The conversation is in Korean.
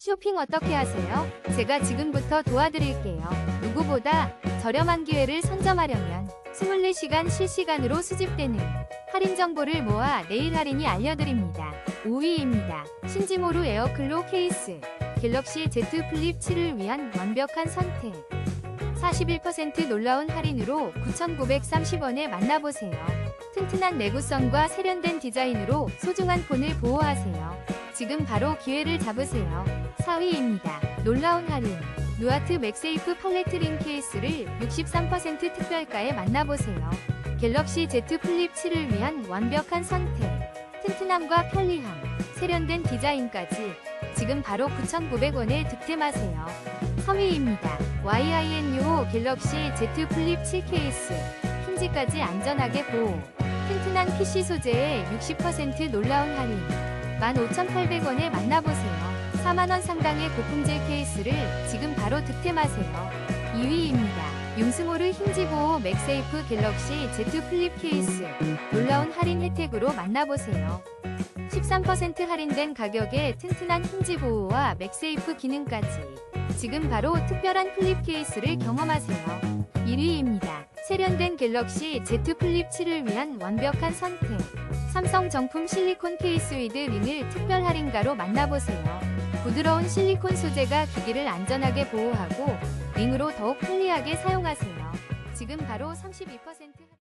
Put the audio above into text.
쇼핑 어떻게 하세요? 제가 지금부터 도와드릴게요. 누구보다 저렴한 기회를 선점하려면 24시간 실시간으로 수집되는 할인 정보를 모아 내일 할인이 알려드립니다. 5위입니다. 신지모루 에어클로 케이스 갤럭시 Z 플립 7을 위한 완벽한 선택 41% 놀라운 할인으로 9,930원에 만나보세요. 튼튼한 내구성과 세련된 디자인으로 소중한 폰을 보호하세요. 지금 바로 기회를 잡으세요. 4위입니다. 놀라운 할인. 누아트 맥세이프 팔레트 링 케이스를 63% 특별가에 만나보세요. 갤럭시 Z 플립 7을 위한 완벽한 선택. 튼튼함과 편리함, 세련된 디자인까지 지금 바로 9,900원에 득템하세요. 3위입니다. YINUO 갤럭시 Z 플립 7 케이스. 힌지까지 안전하게 보호. 튼튼한 PC 소재에 60% 놀라운 할인. 15,800원에 만나보세요. 4만원 상당의 고품질 케이스를 지금 바로 득템하세요. 2위입니다. 융스모르 힌지보호 맥세이프 갤럭시 Z 플립 케이스. 놀라운 할인 혜택으로 만나보세요. 13% 할인된 가격에 튼튼한 힌지 보호와 맥세이프 기능까지. 지금 바로 특별한 플립 케이스를 경험하세요. 1위입니다. 세련된 갤럭시 Z 플립 7을 위한 완벽한 선택. 삼성 정품 실리콘 케이스 위드 링을 특별 할인가로 만나보세요. 부드러운 실리콘 소재가 기기를 안전하게 보호하고 링으로 더욱 편리하게 사용하세요. 지금 바로 32% 할인.